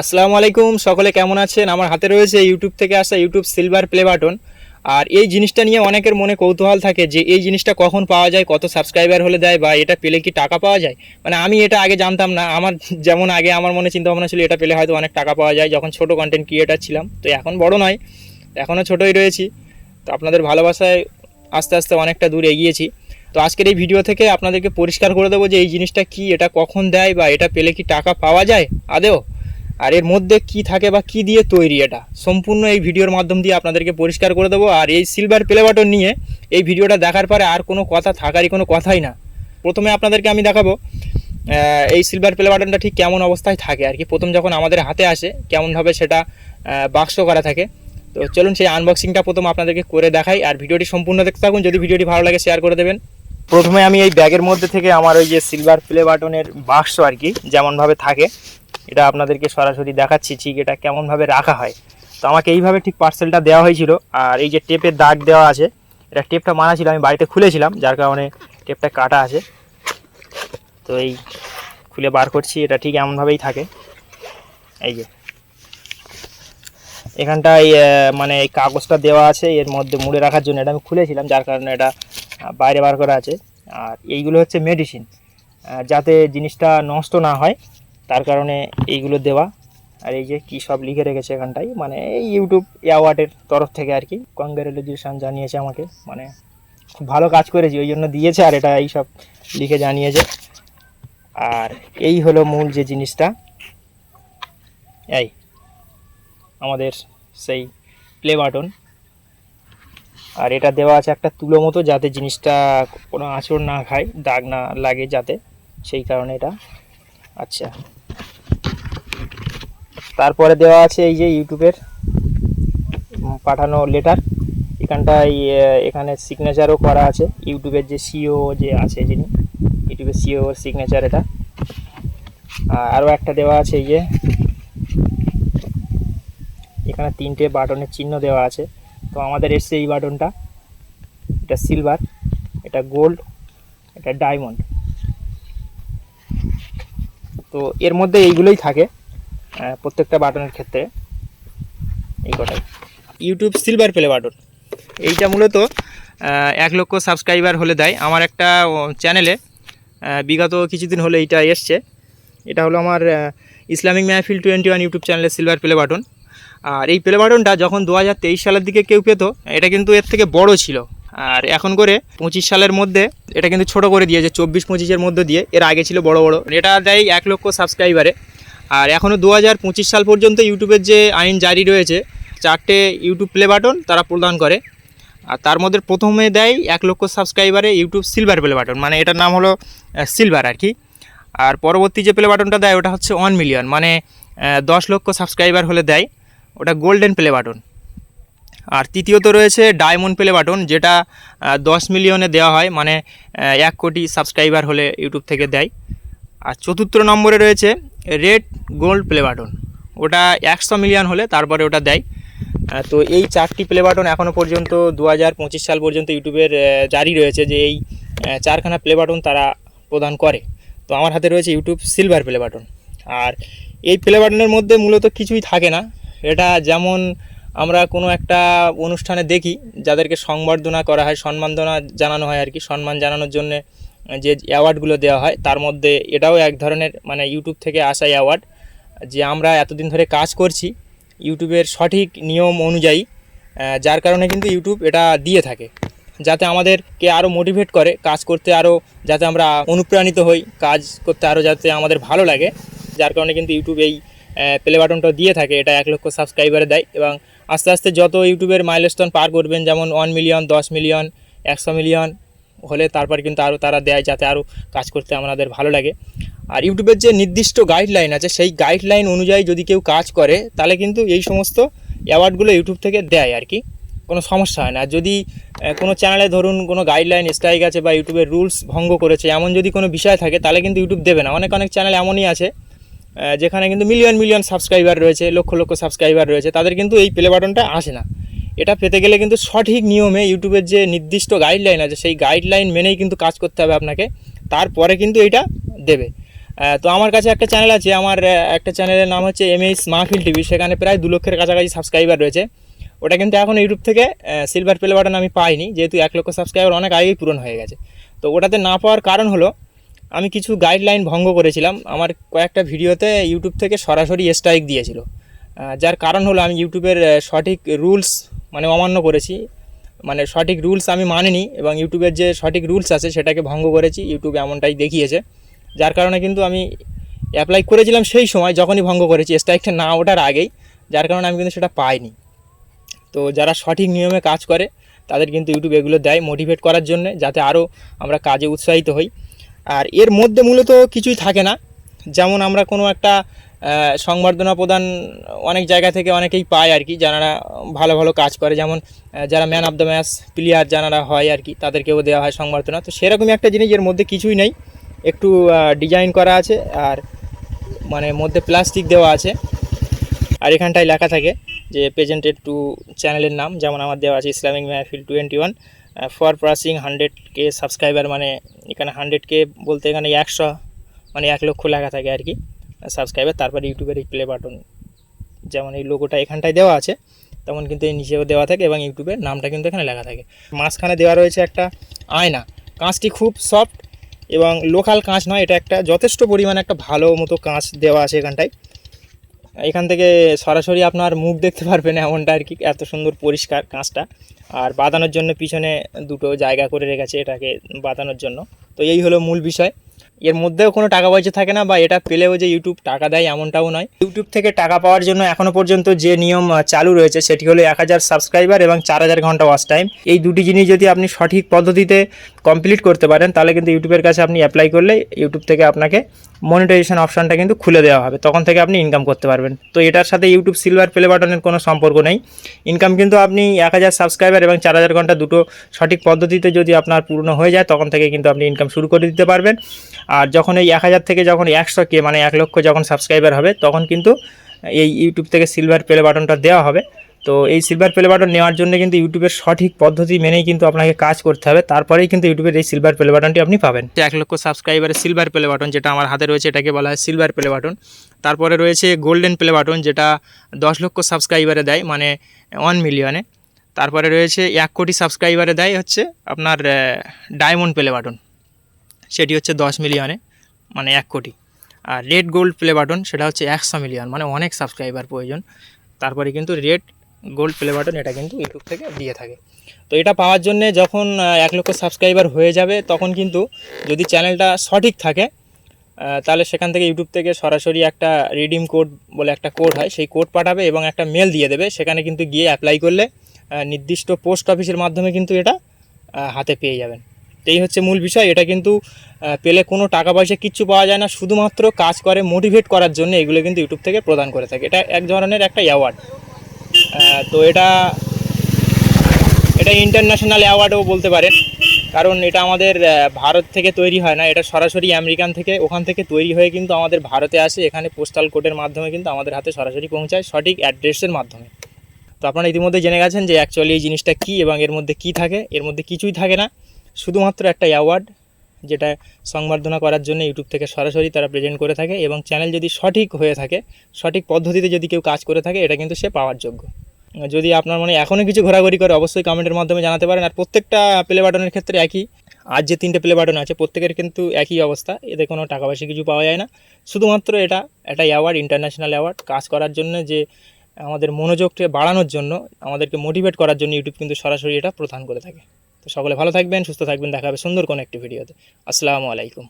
আসসালামু আলাইকুম, সকলে কেমন আছেন? আমার হাতে রয়েছে ইউটিউব থেকে আসা ইউটিউব সিলভার প্লে বাটন আর এই জিনিসটা নিয়ে অনেকের মনে কৌতূহল থাকে যে এই জিনিসটা কখন পাওয়া যায়, কত সাবস্ক্রাইবার হলে দেয় বা এটা পেলে কি টাকা পাওয়া যায়? মানে আমি এটা আগে জানতাম না। আমার যেমন আগে আমার মনে চিন্তা ভাবনা ছিল এটা পেলে হয়তো অনেক টাকা পাওয়া যায়, যখন ছোট কন্টেন্ট ক্রিয়েটার ছিলাম। তো এখন বড় নয় এখনও ছোটোই রয়েছি। তো আপনাদের ভালোবাসায় আস্তে আস্তে অনেকটা দূর এগিয়েছি। তো আজকের এই ভিডিও থেকে আপনাদেরকে পরিষ্কার করে দেবো যে এই জিনিসটা কি, এটা কখন দেয় বা এটা পেলে কি টাকা পাওয়া যায়? আদেও। আর এর মধ্যে কি থাকে বা কি দিয়ে তৈরি এটা? সম্পূর্ণ এই ভিডিওর মাধ্যম দিয়ে আপনাদেরকে পরিষ্কার করে দেবো। আর এই সিলভার প্লে বাটন নিয়ে এই ভিডিওটা দেখার পরে আর কোনো কথা থাকারই কোনো কথাই না। প্রথমে আপনাদেরকে আমি দেখাবো এই সিলভার প্লে বাটনটা ঠিক কেমন অবস্থায় থাকে আর কি। প্রথম যখন আমাদের হাতে আসে, কেমনভাবে সেটা বাক্স করা থাকে। তো চলুন সেই আনবক্সিংটা প্রথম আপনাদেরকে করে দেখাই। আর ভিডিওটি সম্পূর্ণ দেখতে থাকুন। যদি ভিডিওটি ভালো লাগে শেয়ার করে দেবেন। প্রথমে আমি এই ব্যাগের মধ্যে থেকে আমার ওই যে সিলভার প্লে বাটনের বাক্স আর কি, যেমনভাবে থাকে। এটা আপনাদেরকে সরাসরি দেখাচ্ছি ঠিক এটা কেমনভাবে রাখা হয়। তো আমাকে এইভাবে ঠিক পার্সেলটা দেওয়া হয়েছিল। আর এই যে টেপের দাগ দেওয়া আছে, এটা টেপটা মারা ছিল, আমি বাড়িতে খুলেছিলাম, যার কারণে টেপটা কাটা আছে। তো এই খুলে বার করছি, এটা ঠিক এমনভাবেই থাকে। এই যে। এখানটায় মানে এই কাগজটা দেওয়া আছে, এর মধ্যে মুড়ে রাখার জন্য এটা আমি খুলেছিলাম, যার কারণে এটা বাইরে বার করা আছে। আর এইগুলো হচ্ছে মেডিসিন যাতে জিনিসটা নষ্ট না হয় তার কারণে এইগুলো দেওয়া। আর এই যে কী সব লিখে রেখেছে এখানটায় মানে এই ইউটিউব অ্যাওয়ার্ডের তরফ থেকে আর কি। কংগ্রেচুলেশন জানিয়েছে আমাকে মানে খুব ভালো কাজ করেছি, ওই জন্য দিয়েছে আর এটা এই সব লিখে জানিয়েছে। আর এই হলো মূল যে জিনিসটা, এই আমাদের সেই প্লে বাটন আর এটা দেওয়া আছে একটা তুলো মতো, যাতে জিনিসটা কোনো আঁচড় না খায়, দাগ না লাগে যাতে, সেই কারণে এটা। আচ্ছা। তারপরে দেওয়া আছে এই যে ইউটিউবের পাঠানো লেটার এখানটায় এখানে সিগনেচারও করা আছে। ইউটিউবের যে সিও যে আছে যিনি, ইউটিউবের সিও সিগনেচার এটা। আরও একটা দেওয়া আছে এই যে, এখানে তিনটে বাটনের চিহ্ন দেওয়া আছে। তো আমাদের এসছে এই বাটনটা। এটা সিলভার এটা গোল্ড এটা ডায়মন্ড তো এর মধ্যে এইগুলোই থাকে। প্রত্যেকটা বাটনের ক্ষেত্রে এই কটাই। YouTube silver play button. এইটা মূলত এক লক্ষ সাবস্ক্রাইবার হলে দেয়। আমার একটা চ্যানেলে বিগত কিছুদিন হলে এইটা এসছে। এটা হলো আমার Islamic Mehfil twenty one YouTube চ্যানেলের সিলভার প্লে বাটন। আর এই প্লে বাটনটা যখন দু হাজার তেইশ সালের দিকে কেউ পেত এটা কিন্তু এর থেকে বড় ছিল। আর এখন করে পঁচিশ সালের মধ্যে এটা কিন্তু ছোট করে দিয়েছে চব্বিশ পঁচিশের মধ্যে দিয়ে। এর আগে ছিল বড় বড়। এটা দেয় এক লক্ষ সাবস্ক্রাইবারে আর এখনও দু হাজার পঁচিশ সাল পর্যন্ত ইউটিউবের যে আইন জারি রয়েছে, চারটে ইউটিউব প্লে বাটন তারা প্রদান করে। আর তার মধ্যে প্রথমে দেয় এক লক্ষ সাবস্ক্রাইবারে ইউটিউব সিলভার প্লে বাটন মানে এটার নাম হলো সিলভার আর কি। আর পরবর্তী যে প্লে বাটনটা দেয়, ওটা হচ্ছে ওয়ান মিলিয়ন মানে দশ লক্ষ সাবস্ক্রাইবার হলে দেয়। ওটা গোল্ডেন প্লে বাটন। আর তৃতীয়ত রয়েছে ডায়মন্ড প্লে বাটন, যেটা দশ মিলিয়নে দেওয়া হয় মানে এক কোটি সাবস্ক্রাইবার হলে ইউটিউব থেকে দেয়। আর চতুর্থ নম্বরে রয়েছে রেড গোল্ড প্লে বাটন। ওটা একশো মিলিয়ন হলে তারপরে ওটা দেয়। তো এই চারটি প্লে বাটন এখনও পর্যন্ত দু হাজার পঁচিশ সাল পর্যন্ত ইউটিউবের জারি রয়েছে যে এই চারখানা প্লে বাটন তারা প্রদান করে। তো আমার হাতে রয়েছে ইউটিউব সিলভার প্লে বাটন। আর এই প্লে বাটনের মধ্যে মূলত কিছুই থাকে না। এটা যেমন আমরা কোনো একটা অনুষ্ঠানে দেখি, যাদেরকে সংবর্ধনা করা হয় সম্মানধনা জানানো হয় আর কি, সম্মান জানানোর জন্য যে অ্যাওয়ার্ডগুলো দেওয়া হয়, তার মধ্যে এটাও এক ধরনের মানে ইউটিউব থেকে আসা অ্যাওয়ার্ড যে আমরা এতদিন ধরে কাজ করছি ইউটিউবের সঠিক নিয়ম অনুযায়ী যার কারণে কিন্তু ইউটিউব এটা দিয়ে থাকে। যাতে আমাদেরকে আরও মোটিভেট করে কাজ করতে আরও যাতে আমরা অনুপ্রাণিত হই, কাজ করতে আরও যাতে আমাদের ভালো লাগে, যার কারণে কিন্তু ইউটিউব এই প্লে বাটনটা দিয়ে থাকে, এটা এক লক্ষ সাবস্ক্রাইবারে দেয়, এবং আস্তে আস্তে যত ইউটিউবের মাইলস্টোন পার করবেন, যেমন ওয়ান মিলিয়ন দশ মিলিয়ন একশো মিলিয়ন হলে তারপর কিন্তু আরও তারা দেয় যাতে আরও কাজ করতে আমাদের ভালো লাগে। আর ইউটিউবের যে নির্দিষ্ট গাইডলাইন আছে, সেই গাইডলাইন অনুযায়ী যদি কেউ কাজ করে, তাহলে কিন্তু এই সমস্ত অ্যাওয়ার্ডগুলো ইউটিউব থেকে দেয় আর কি। কোনো সমস্যা হয় না। যদি কোনো চ্যানেলে ধরুন কোনো গাইডলাইন স্ট্রাইক আছে বা ইউটিউবের রুলস ভঙ্গ করেছে, এমন যদি কোনো বিষয় থাকে, তাহলে কিন্তু ইউটিউব দেবে না। অনেক অনেক চ্যানেল এমনই আছে যেখানে কিন্তু মিলিয়ন মিলিয়ন সাবস্ক্রাইবার রয়েছে, লক্ষ লক্ষ সাবস্ক্রাইবার রয়েছে, তাদের কিন্তু এই প্লে বাটনটা আসে না। এটা পেতে গেলে কিন্তু সঠিক নিয়মে ইউটিউবের যে নির্দিষ্ট গাইডলাইন আছে, সেই গাইডলাইন মেনেই কিন্তু কাজ করতে হবে আপনাকে। তারপরে কিন্তু এটা দেবে। তো আমার কাছে একটা চ্যানেল আছে, আমার একটা চ্যানেলের নাম হচ্ছে এম এইচ মাহফিল টিভি সেখানে প্রায় দু লক্ষের কাছাকাছি সাবস্ক্রাইবার রয়েছে। ওটা কিন্তু এখন ইউটিউব থেকে সিলভার প্লে বাটন আমি পাইনি, যেহেতু এক লক্ষ সাবস্ক্রাইবার অনেক আগেই পূরণ হয়ে গেছে। তো ওটাতে না পাওয়ার কারণ হলো, আমি কিছু গাইডলাইন ভঙ্গ করেছিলাম। আমার কয়েকটা ভিডিওতে ইউটিউব থেকে সরাসরি স্ট্রাইক দিয়েছিল। যার কারণ হলো আমি ইউটিউবের সঠিক রুলস মানে অমান্য করেছি। মানে সঠিক রুলস আমি মানিনি এবং ইউটিউবের যে সঠিক রুলস আছে সেটাকে ভঙ্গ করেছি, ইউটিউব এমনটাই দেখিয়েছে। যার কারণে কিন্তু আমি অ্যাপ্লাই করেছিলাম সেই সময়, যখনই ভঙ্গ করেছি স্ট্রাইকটা না ওঠার আগেই। যার কারণে আমি কিন্তু সেটা পাইনি। তো যারা সঠিক নিয়মে কাজ করে, তাদের কিন্তু ইউটিউব এগুলো দেয় মোটিভেট করার জন্য, যাতে আরও আমরা কাজে উৎসাহিত হই। আর এর মধ্যে মূলত কিছুই থাকে না। যেমন আমরা কোনো একটা সংবর্ধনা প্রদান অনেক জায়গা থেকে অনেকেই পায় আর কি, যারা ভালো ভালো কাজ করে, যেমন যারা man of the match player যারা হয় আর কি, তাদেরকেও দেওয়া হয় সংবর্ধনা। তো সেরকমই একটা জিনিস, এর মধ্যে কিছুই নেই। একটু ডিজাইন করা আছে আর মানে মধ্যে প্লাস্টিক দেওয়া আছে। আর এখানটায় লেখা থাকে যে প্রেজেন্টেড টু চ্যানেলের নাম, যেমন আমার দেওয়া আছে Islamic Mehfil twenty one for passing hundred K subscriber মানে এখানে হান্ড্রেড কে বলতে এখানে একশো মানে এক লক্ষ লেখা থাকে আর কি। সাবস্ক্রাইবার তারপরে ইউটিউবের এই প্লে বাটন যেমন এই লোগোটা এখানটায় দেওয়া আছে, তেমন কিন্তু এই নিচেও দেওয়া থাকে এবং ইউটিউবের নামটা কিন্তু এখানে লেখা থাকে। মাঝখানে দেওয়া রয়েছে একটা আয়না। কাঁচটি খুব সফট এবং লোকাল কাঁচ নয়, এটা একটা যথেষ্ট পরিমাণে একটা ভালো মতো কাঁচ দেওয়া আছে এখানটায়। এখান থেকে সরাসরি আপনার মুখ দেখতে পারবেন এমনটা আর কি, এত সুন্দর পরিষ্কার কাঁচটা। আর বাঁধানোর জন্য পিছনে দুটো জায়গা করে রেখেছে এটাকে বাঁধানোর জন্য। তো এই হলো মূল বিষয়। এর মধ্যেও কোনো টাকা পয়সা থাকে না বা এটা পেলেও যে ইউটিউব টাকা দেয় এমনটাও নয়। ইউটিউব থেকে টাকা পাওয়ার জন্য এখনও পর্যন্ত যে নিয়ম চালু রয়েছে সেটি হলো এক হাজার সাবস্ক্রাইবার এবং চার হাজার ঘণ্টা ওয়াচ টাইম এই দুটি জিনিস যদি আপনি সঠিক পদ্ধতিতে কমপ্লিট করতে পারেন, তাহলে কিন্তু ইউটিউবের কাছে আপনি অ্যাপ্লাই করলে ইউটিউব থেকে আপনাকে মনিটাইজেশন অপশনটা কিন্তু খুলে দেওয়া হবে, তখন থেকে আপনি ইনকাম করতে পারবেন। তো এটার সাথে ইউটিউব সিলভার প্লে বাটনের কোনো সম্পর্ক নেই। ইনকাম কিন্তু আপনি এক হাজার সাবস্ক্রাইবার এবং চার হাজার ঘণ্টা দুটো সঠিক পদ্ধতিতে যদি আপনার পূর্ণ হয়ে যায়, তখন থেকে কিন্তু আপনি ইনকাম শুরু করে দিতে পারবেন। আর যখন এই এক হাজার থেকে যখন একশো কে মানে এক লক্ষ যখন সাবস্ক্রাইবার হবে, তখন কিন্তু এই ইউটিউব থেকে সিলভার প্লে বাটনটা দেওয়া হবে। তো এই সিলভার প্লে বাটন নেওয়ার জন্য কিন্তু ইউটিউবের সঠিক পদ্ধতি মেনেই কিন্তু আপনাকে কাজ করতে হবে। তারপরেই কিন্তু ইউটিউবের এই সিলভার প্লে বাটনটি আপনি পাবেন। এক লক্ষ সাবস্ক্রাইবারের সিলভার প্লে বাটন যেটা আমার হাতে রয়েছে, এটাকে বলা হয় সিলভার প্লে বাটন তারপরে রয়েছে গোল্ডেন প্লে বাটন যেটা দশ লক্ষ সাবস্ক্রাইবারে দেয় মানে ওয়ান মিলিয়নে তারপরে রয়েছে এক কোটি সাবস্ক্রাইবারে দেয় হচ্ছে আপনার ডায়মন্ড প্লে বাটন সেটি হচ্ছে দশ মিলিয়নে মানে এক কোটি। আর রেড গোল্ড প্লে বাটন সেটা হচ্ছে একশো মিলিয়ন মানে অনেক সাবস্ক্রাইবার প্রয়োজন। তারপরে কিন্তু রেড গোল্ড প্লে বাটন এটা কিন্তু ইউটিউব থেকে দিয়ে থাকে। তো এটা পাওয়ার জন্য যখন এক লক্ষ সাবস্ক্রাইবার হয়ে যাবে, তখন কিন্তু যদি চ্যানেলটা সঠিক থাকে তাহলে সেখান থেকে ইউটিউব থেকে সরাসরি একটা রিডিম কোড বলে একটা কোড হয়, সেই কোড পাঠাবে এবং একটা মেল দিয়ে দেবে। সেখানে কিন্তু গিয়ে অ্যাপ্লাই করলে নির্দিষ্ট পোস্ট অফিসের মাধ্যমে কিন্তু এটা হাতে পেয়ে যাবেন। এই হচ্ছে মূল বিষয়। এটা কিন্তু পেলে কোনো টাকা পয়সা কিচ্ছু পাওয়া যায় না। শুধুমাত্র কাজ করে মোটিভেট করার জন্য এগুলো কিন্তু ইউটিউব থেকে প্রদান করে থাকে। এটা এক ধরনের একটা অ্যাওয়ার্ড তো এটা এটা ইন্টারন্যাশনাল অ্যাওয়ার্ডও বলতে পারেন কারণ এটা আমাদের ভারত থেকে তৈরি হয় না, এটা সরাসরি আমেরিকান থেকে, ওখান থেকে তৈরি হয়ে কিন্তু আমাদের ভারতে আসে, এখানে পোস্টাল কোডের মাধ্যমে কিন্তু আমাদের হাতে সরাসরি পৌঁছায়, সঠিক অ্যাড্রেসের মাধ্যমে। তো আপনারা ইতিমধ্যে জেনে গেছেন যে অ্যাকচুয়ালি এই জিনিসটা কী এবং এর মধ্যে কী থাকে, এর মধ্যে কিছুই থাকে না। শুধুমাত্র একটা অ্যাওয়ার্ড যেটা সংবর্ধনা করার জন্য ইউটিউব থেকে সরাসরি তারা প্রেজেন্ট করে থাকে এবং চ্যানেল যদি সঠিক হয়ে থাকে, সঠিক পদ্ধতিতে যদি কেউ কাজ করে থাকে, এটা কিন্তু সে পাওয়ার যোগ্য। যদি আপনার মনে এখনও কিছু ঘোরাঘুরি করে, অবশ্যই কমেন্টের মাধ্যমে জানাতে পারেন। আর প্রত্যেকটা প্লে বাটনের ক্ষেত্রে একই। আর যে তিনটে প্লে বাটন আছে, প্রত্যেকের কিন্তু একই অবস্থা। এতে কোনো টাকা পয়সা কিছু পাওয়া যায় না। শুধুমাত্র এটা একটা অ্যাওয়ার্ড ইন্টারন্যাশনাল অ্যাওয়ার্ড কাজ করার জন্য যে আমাদের মনোযোগকে বাড়ানোর জন্য, আমাদেরকে মোটিভেট করার জন্য ইউটিউব কিন্তু সরাসরি এটা প্রদান করে থাকে। তো সকলে ভালো থাকবেন, সুস্থ থাকবেন। দেখা হবে সুন্দর কোনো একটি ভিডিওতে আসসালামু আলাইকুম।